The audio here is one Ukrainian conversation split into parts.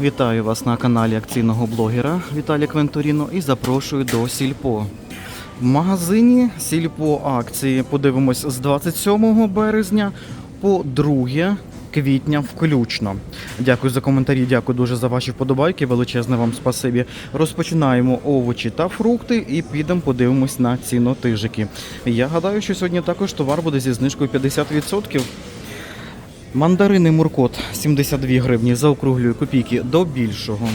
Вітаю вас на каналі акційного блогера Віталія Квенторіно і запрошую до Сільпо. В магазині Сільпо акції подивимось з 27 березня по 2 квітня включно. Дякую за коментарі, дякую дуже за ваші вподобайки. Величезне вам спасибі. Розпочинаємо овочі та фрукти і підемо подивимось на цінотижики. Я гадаю, що сьогодні також товар буде зі знижкою 50%. Мандарини Муркот 72 гривні, заокруглюю копійки до більшого.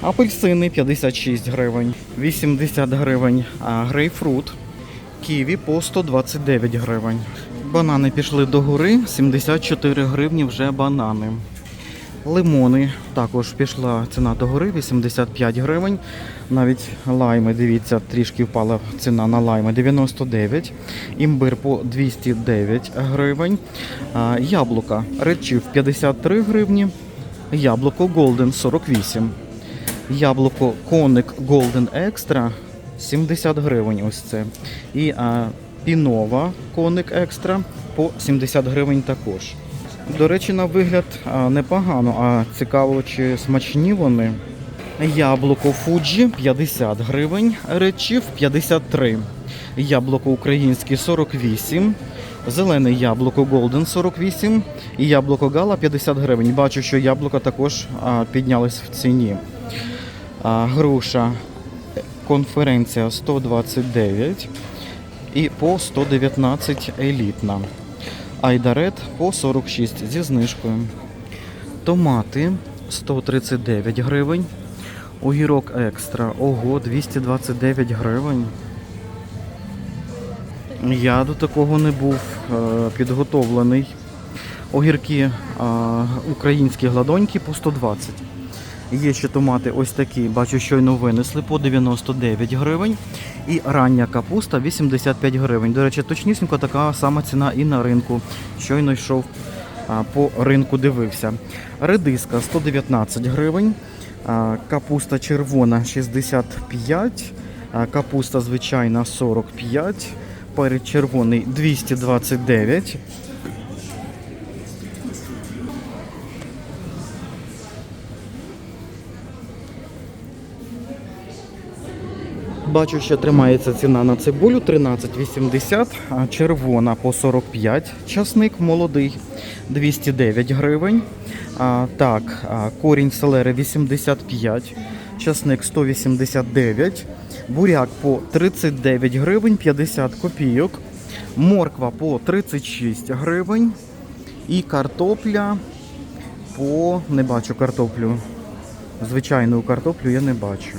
Апельсини 56 гривень, 80 гривень, грейпфрут, ківі по 129 гривень. Банани пішли до гори, 74 гривні вже банани. Лимони також пішла ціна до гори, 85 гривень. Навіть лайми, дивіться, трішки впала ціна на лайми 99. Імбир по 209 гривень. Яблука Редчів 53 гривні. Яблуко Golden 48. Яблуко Коник Golden Extra 70 гривень. Ось це. І а, Пінова Коник Екстра по 70 гривень також. До речі, на вигляд непогано, а цікаво, чи смачні вони. Яблуко Фуджі 50 гривень, речів 53. Яблуко українське 48. Зелене яблуко Golden 48 і яблуко Гала 50 гривень. Бачу, що яблука також піднялись в ціні. Груша конференція 129 і по 119 елітна. Айдарет по 46 зі знижкою. Томати 139 гривень. Огірок екстра. Ого, 229 гривень. Я до такого не був е, підготовлений. Огірки українські гладонькі по 120. Є ще томати ось такі, бачу, щойно винесли по 99 гривень. І рання капуста 85 гривень. До речі, точнісінько така сама ціна і на ринку. Щойно йшов по ринку, дивився. Редиска 119 гривень. Капуста червона 65, а, капуста звичайна 45, перець червоний 229. Бачу, що тримається ціна на цибулю 13,80, а червона по 45, часник молодий 209 гривень. А, так, корінь селери 85, часник 189, буряк по 39 гривень 50 копійок, морква по 36 гривень і картопля по не бачу картоплю. Звичайну картоплю я не бачу.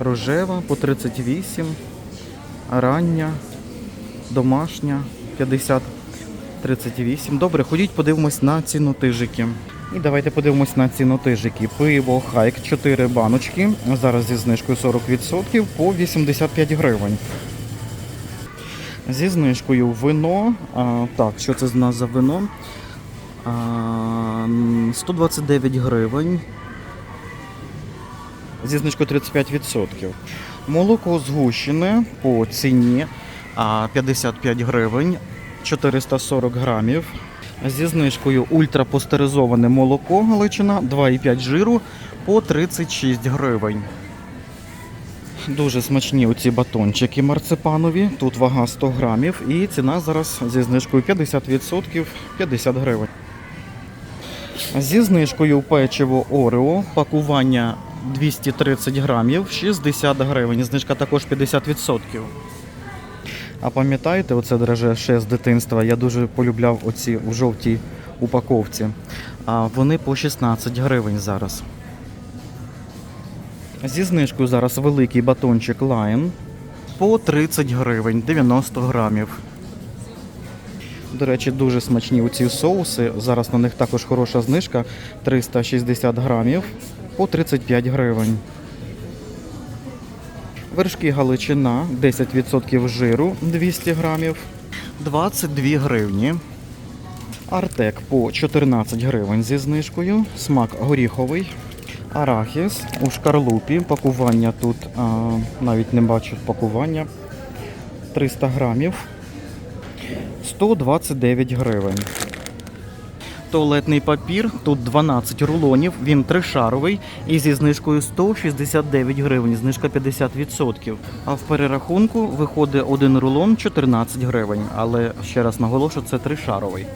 Рожева по 38, рання, домашня 50, 38. Добре, ходіть, подивимось на цінотижики. І давайте подивимось на цінотижики. Пиво Хайк 4 баночки. Зараз зі знижкою 40% по 85 гривень. Зі знижкою вино. А, так, що це з нас за вино? А, 129 гривень зі знижкою 35%. Молоко згущене по ціні 55 гривень 440 грамів. Зі знижкою ультрапастеризоване молоко Галичина 2,5 жиру по 36 гривень. Дуже смачні оці батончики марципанові. Тут вага 100 грамів і ціна зараз зі знижкою 50% 50 гривень. Зі знижкою печиво Орео, пакування 230 грамів, 60 гривень. Знижка також 50%. А пам'ятаєте, оце драже ще з дитинства. Я дуже полюбляв оці в жовтій упаковці. А вони по 16 гривень зараз. Зі знижкою зараз великий батончик Lion по 30 гривень, 90 грамів. До речі, дуже смачні оці соуси. Зараз на них також хороша знижка 360 грамів по 35 гривень. Вершки Галичина 10% жиру 200 грамів 22 гривні. Артек по 14 гривень зі знижкою. Смак горіховий. Арахіс у шкарлупі. Пакування тут а, навіть не бачу пакування. 300 грамів. 129 гривень. Туалетний папір, тут 12 рулонів, він тришаровий і зі знижкою 169 гривень, знижка 50%. А в перерахунку виходить один рулон 14 гривень, але ще раз наголошую, це тришаровий.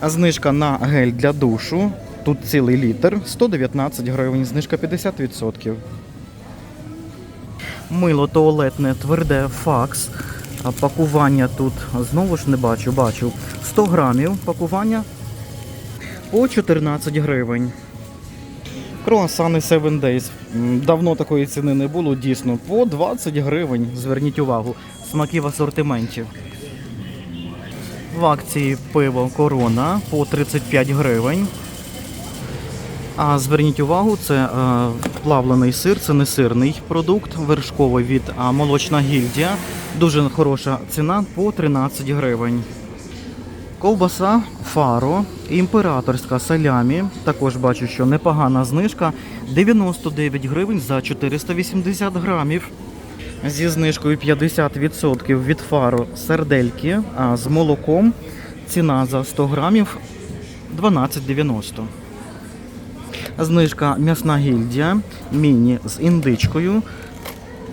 А знижка на гель для душу, тут цілий літр, 119 гривень, знижка 50%. Мило туалетне тверде факс. Пакування тут знову ж не бачу, бачу 100 грамів пакування по 14 гривень. Круасани 7 Days. Давно такої ціни не було, дійсно. По 20 гривень. Зверніть увагу. Смаки в асортименті. В акції пиво Корона по 35 гривень. А зверніть увагу, це е, плавлений сир, це не сирний продукт, вершковий від молочна гільдія. Дуже хороша ціна по 13 гривень. Ковбаса фаро, імператорська салямі. Також бачу, що непогана знижка 99 гривень за 480 грамів. Зі знижкою 50% від фаро сердельки а з молоком. Ціна за 100 грамів 12,90. Знижка м'ясна гільдія міні з індичкою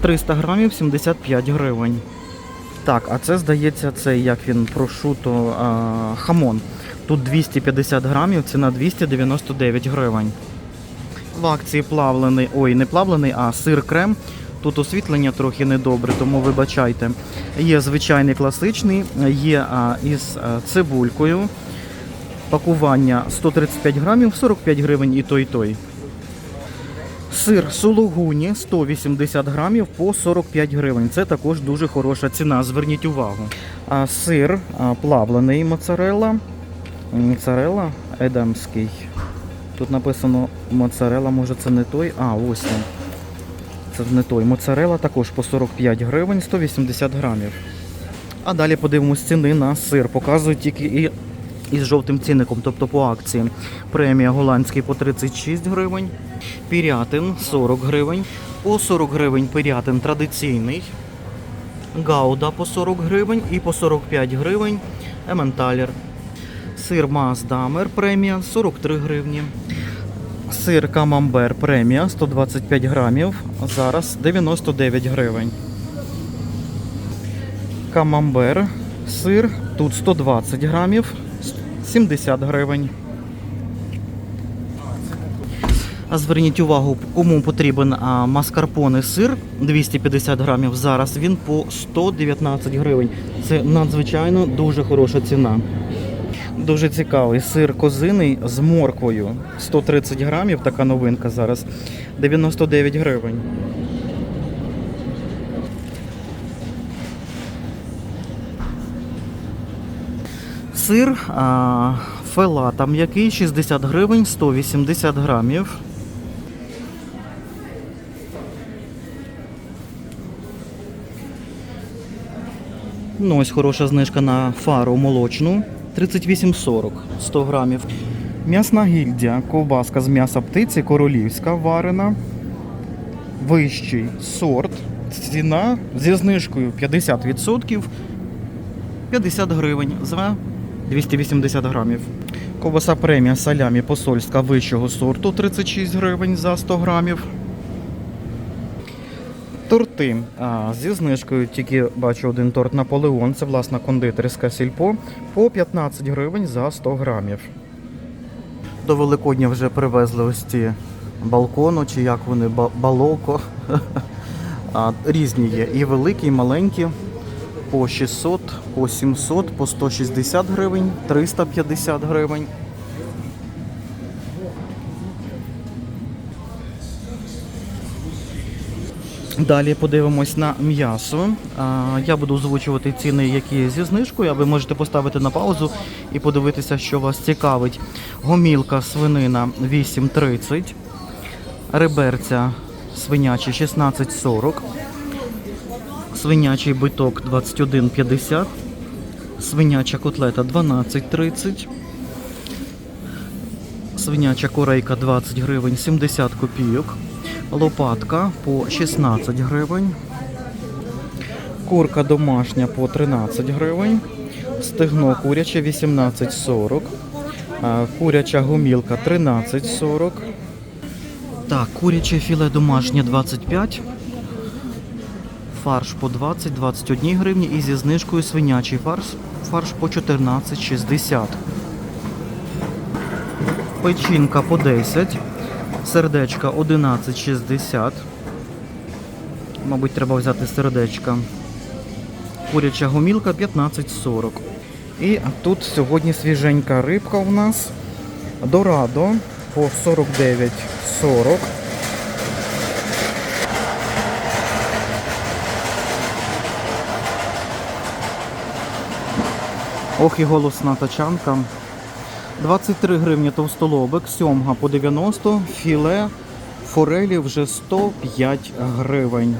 300 грамів 75 гривень. Так, а це здається, це як він прошуто а, хамон. Тут 250 грамів, ціна 299 гривень. В акції плавлений, ой, не плавлений, а сир крем. Тут освітлення трохи недобре, тому вибачайте. Є звичайний класичний, є а, із а, цибулькою. Пакування 135 грамів, 45 гривень і той, і той. Сир сулугуні 180 грамів по 45 гривень. Це також дуже хороша ціна. Зверніть увагу. А сир плавлений моцарелла. Моцарелла едамський. Тут написано моцарелла, може це не той. А, ось він. Це не той. Моцарелла також по 45 гривень, 180 грамів. А далі подивимось ціни на сир. Показують тільки і із жовтим цінником, тобто по акції. Премія голландський по 36 гривень, пірятин 40 гривень, по 40 гривень пірятин традиційний, гауда по 40 гривень і по 45 гривень ементалер. Сир Маасдамер премія 43 гривні. Сир Камамбер премія 125 грамів. Зараз 99 гривень. Камамбер, сир, тут 120 грамів, 70 гривень. А Зверніть увагу, кому потрібен маскарпоне сир 250 грамів. Зараз він по 119 гривень. Це надзвичайно дуже хороша ціна. Дуже цікавий сир козиний з морквою. 130 грамів, така новинка зараз. 99 гривень. Сир а, фелата м'який 60 гривень, 180 грамів. Ну, ось хороша знижка на фару молочну 38,40 100 грамів. М'ясна гільдія, ковбаска з м'яса птиці, королівська варена. Вищий сорт. Ціна зі знижкою 50%. 50 гривень за 280 грамів. Ковбаса премія салямі посольська вищого сорту 36 гривень за 100 грамів. Торти а, зі знижкою тільки бачу один торт Наполеон. Це власна кондитерська сільпо по 15 гривень за 100 грамів. До Великодня вже привезли ось ці балкону, чи як вони, балоко. Різні є. І великі, і маленькі. По 600, по 700, по 160 гривень, 350 гривень. Далі подивимось на м'ясо. Я буду озвучувати ціни, які є зі знижкою, а ви можете поставити на паузу і подивитися, що вас цікавить. Гомілка свинина 8,30, реберця свинячі 16,40, свинячий биток 21,50, свиняча котлета 12,30, свиняча корейка 20 гривень 70 копійок. Лопатка по 16 гривень. Курка домашня по 13 гривень. Стегно куряче 18,40. Куряча гумілка 13,40. Так, куряче філе домашнє 25. Фарш по 20-21 гривні і зі знижкою свинячий фарш, фарш по 14,60. Печінка по 10. Сердечка 11,60. Мабуть, треба взяти сердечка. Куряча гумілка 15,40. І тут сьогодні свіженька рибка у нас. Дорадо по 49,40. Ох і голосна тачанка. 23 гривні товстолобик, сьомга по 90, філе, форелі вже 105 гривень.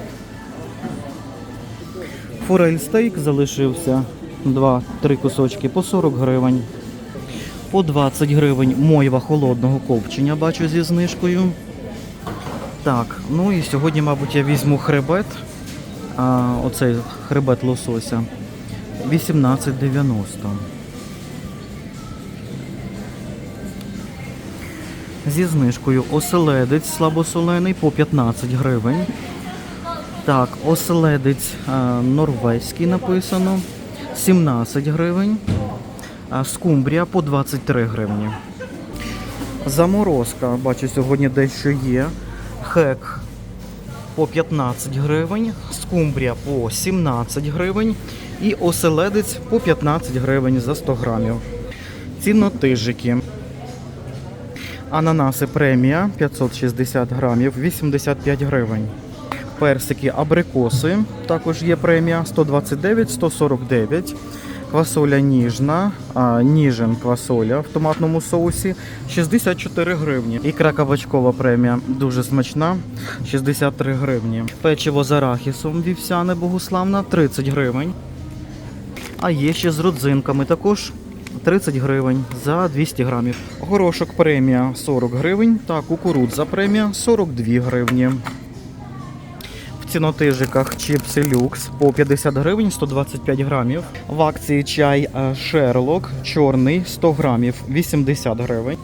Форель стейк залишився 2-3 кусочки по 40 гривень. По 20 гривень мойва холодного копчення бачу зі знижкою. Так, ну і сьогодні, мабуть, я візьму хребет. А, оцей хребет лосося. 18,90. Зі знижкою оселедець слабосолений по 15 гривень. Так, оселедець а, норвезький написано 17 гривень. А скумбрія по 23 гривні. Заморозка, бачу, сьогодні дещо є. Хек по 15 гривень, скумбрія по 17 гривень і оселедець по 15 гривень за 100 грамів. Цінотижики. Ананаси премія 560 грамів, 85 гривень. Персики абрикоси також є премія 129, 149. Квасоля ніжна, а, ніжен квасоля в томатному соусі 64 гривні. Ікра кабачкова премія дуже смачна 63 гривні. Печиво з арахісом вівсяне богославна 30 гривень. А є ще з родзинками також 30 гривень за 200 грамів. Горошок премія 40 гривень та кукурудза премія 42 гривні. В цінотижиках чіпси люкс по 50 гривень 125 грамів. В акції чай е, Шерлок чорний 100 грамів 80 гривень.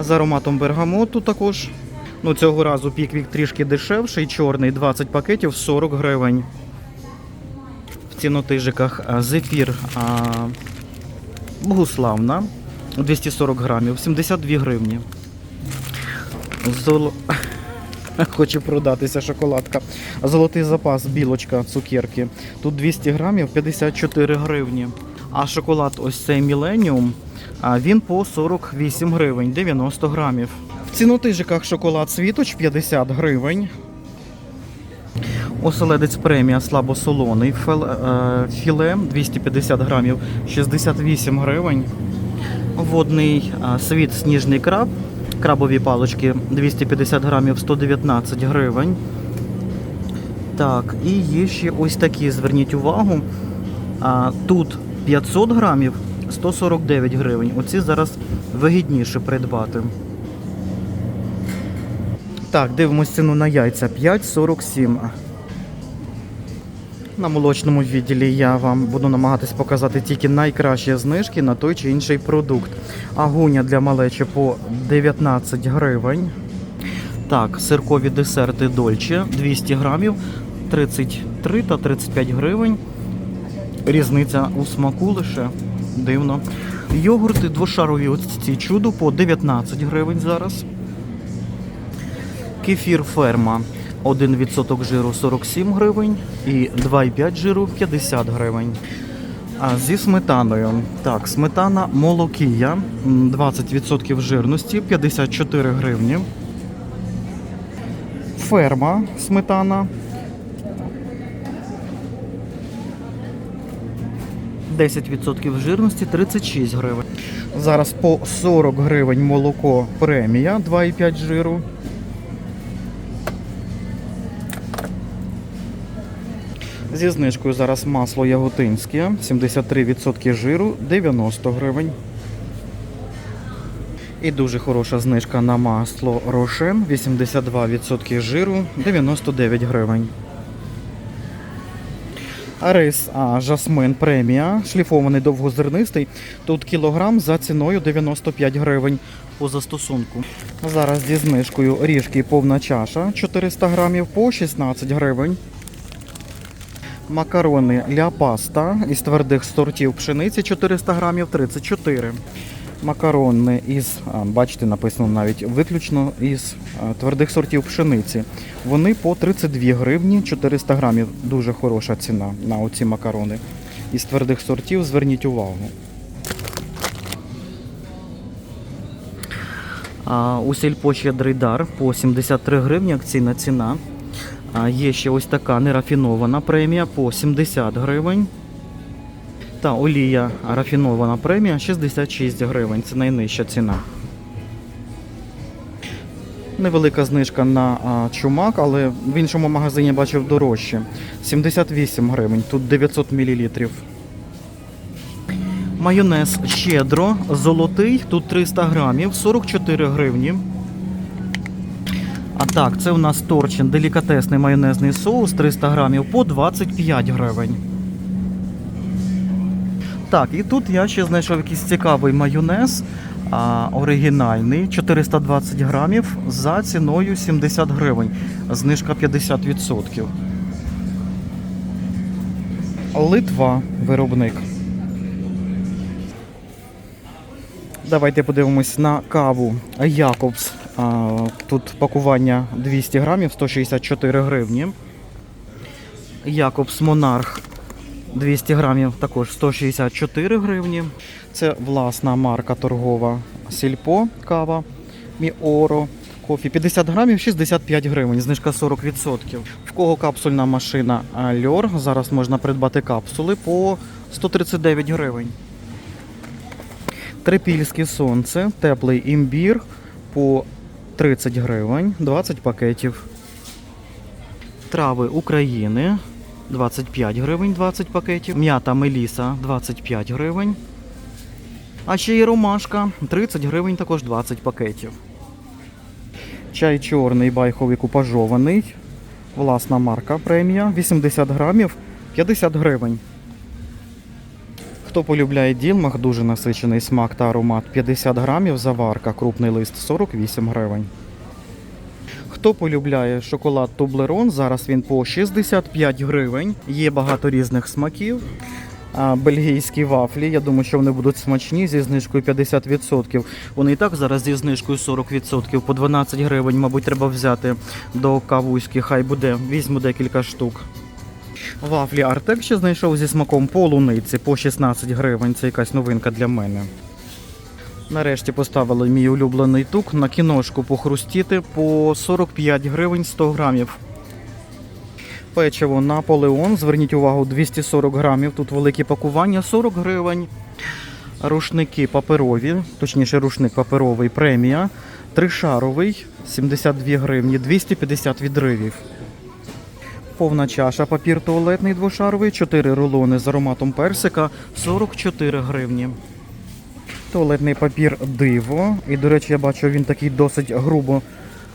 З ароматом бергамоту також. Ну, цього разу піквік трішки дешевший, чорний 20 пакетів 40 гривень. В цінотижиках е, зефір Богуславна 240 грамів, 72 гривні. Золо... Хоче продатися шоколадка. Золотий запас, білочка, цукерки. Тут 200 грамів 54 гривні. А шоколад ось цей а він по 48 гривень, 90 грамів. В цінотижиках шоколад світоч 50 гривень. Оселедець премія слабосолоний е, філе 250 грамів 68 гривень. Водний е, світ сніжний краб. Крабові палочки 250 грамів 119 гривень. Так, і є ще ось такі, зверніть увагу. Тут 500 грамів 149 гривень. Оці зараз вигідніше придбати. Так, дивимось ціну на яйця 5,47. На молочному відділі я вам буду намагатись показати тільки найкращі знижки на той чи інший продукт. Агуня для малечі по 19 гривень. Так, сиркові десерти Дольче 200 грамів 33 та 35 гривень. Різниця у смаку лише дивно. Йогурти двошарові ці чудо по 19 гривень зараз. Кефір ферма 1% жиру 47 гривень і 2,5 жиру 50 гривень. А зі сметаною. Так, сметана молокія 20% жирності 54 гривні. Ферма сметана 10% жирності 36 гривень. Зараз по 40 гривень молоко премія 2,5 жиру. Зі знижкою зараз масло яготинське 73% жиру 90 гривень. І дуже хороша знижка на масло Рошен 82% жиру 99 гривень. Рис а, Жасмин премія, шліфований довгозернистий. Тут кілограм за ціною 95 гривень по застосунку. Зараз зі знижкою ріжки повна чаша 400 грамів по 16 гривень. Макарони ля паста із твердих сортів пшениці 400 грамів 34. Макарони із, бачите, написано навіть виключно із твердих сортів пшениці. Вони по 32 гривні 400 грамів. Дуже хороша ціна на оці макарони. Із твердих сортів зверніть увагу. А, у сільпо щедрий дар по 73 гривні акційна ціна. Є ще ось така нерафінована премія по 70 гривень. Та олія рафінована премія 66 гривень. Це найнижча ціна. Невелика знижка на чумак, але в іншому магазині бачив дорожче. 78 гривень, тут 900 мл. Майонез щедро, золотий, тут 300 грамів, 44 гривні. Так, це у нас торчин, делікатесний майонезний соус 300 грамів по 25 гривень. Так, і тут я ще знайшов якийсь цікавий майонез, а, оригінальний, 420 грамів за ціною 70 гривень. Знижка 50%. Литва виробник. Давайте подивимось на каву Якобс. Тут пакування 200 грамів, 164 гривні. Якобс Монарх 200 грамів, також 164 гривні. Це власна марка торгова Сільпо кава Міоро. Кофі 50 грамів 65 гривень, знижка 40%. В кого капсульна машина Льор. Зараз можна придбати капсули по 139 гривень. Трипільське сонце, теплий імбір по 30 гривень, 20 пакетів. Трави України 25 гривень, 20 пакетів. М'ята Меліса 25 гривень. А ще є ромашка 30 гривень, також 20 пакетів. Чай чорний байховий купажований. Власна марка премія 80 грамів 50 гривень. Хто полюбляє ділмах, дуже насичений смак та аромат 50 грамів, заварка, крупний лист 48 гривень. Хто полюбляє шоколад Тублерон, зараз він по 65 гривень. Є багато різних смаків. Бельгійські вафлі, я думаю, що вони будуть смачні зі знижкою 50%. Вони і так зараз зі знижкою 40%. По 12 гривень, мабуть, треба взяти до кавуськи. Хай буде, візьму декілька штук. Вафлі Артек ще знайшов зі смаком полуниці по 16 гривень. Це якась новинка для мене. Нарешті поставили мій улюблений тук на кіношку похрустіти по 45 гривень 100 грамів. Печиво Наполеон, зверніть увагу, 240 грамів. Тут великі пакування 40 гривень. Рушники паперові, точніше, рушник паперовий премія. Тришаровий 72 гривні, 250 відривів. Повна чаша, папір туалетний двошаровий, 4 рулони з ароматом персика 44 гривні. Туалетний папір диво. І, до речі, я бачу, він такий досить грубо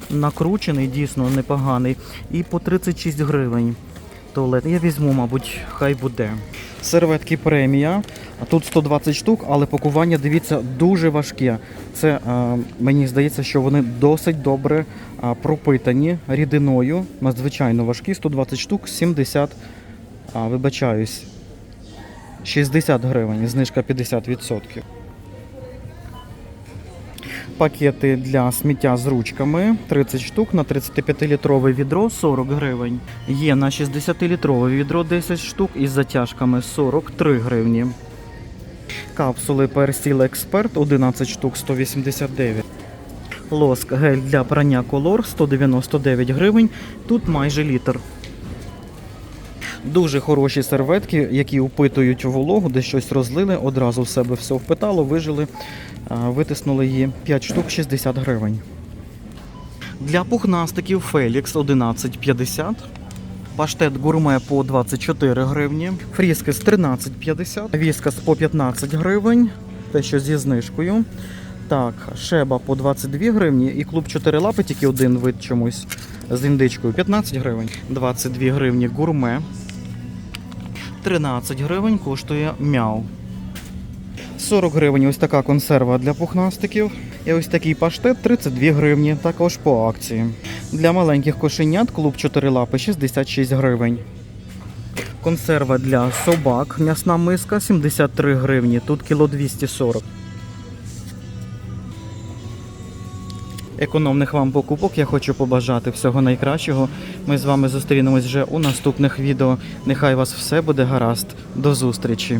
накручений, дійсно непоганий. І по 36 гривень. Туалет. Я візьму, мабуть, хай буде. Серветки премія. Тут 120 штук, але пакування, дивіться, дуже важке. Це е, мені здається, що вони досить добре е, пропитані рідиною. Надзвичайно важкі. 120 штук, 70, а, вибачаюсь, 60 гривень, знижка 50%. Пакети для сміття з ручками 30 штук на 35-літрове відро 40 гривень. Є на 60-літрове відро 10 штук із затяжками 43 гривні. Капсули Персіл Експерт 11 штук 189. Лоск гель для прання колор 199 гривень. Тут майже літр. Дуже хороші серветки, які впитують вологу, де щось розлили, одразу в себе все впитало, вижили, витиснули її 5 штук 60 гривень. Для пухнастиків Фелікс 11,50. Паштет гурме по 24 гривні. Фріскес 13,50. Віскас по 15 гривень. Те, що зі знижкою. Так, шеба по 22 гривні і клуб 4 лапи, тільки один вид чомусь з індичкою 15 гривень. 22 гривні гурме. 13 гривень коштує мяу. 40 гривень ось така консерва для пухнастиків. І ось такий паштет 32 гривні, також по акції. Для маленьких кошенят клуб 4 лапи 66 гривень. Консерва для собак, м'ясна миска 73 гривні, тут кіло 240. Економних вам покупок я хочу побажати всього найкращого. Ми з вами зустрінемось вже у наступних відео. Нехай вас все буде гаразд. До зустрічі!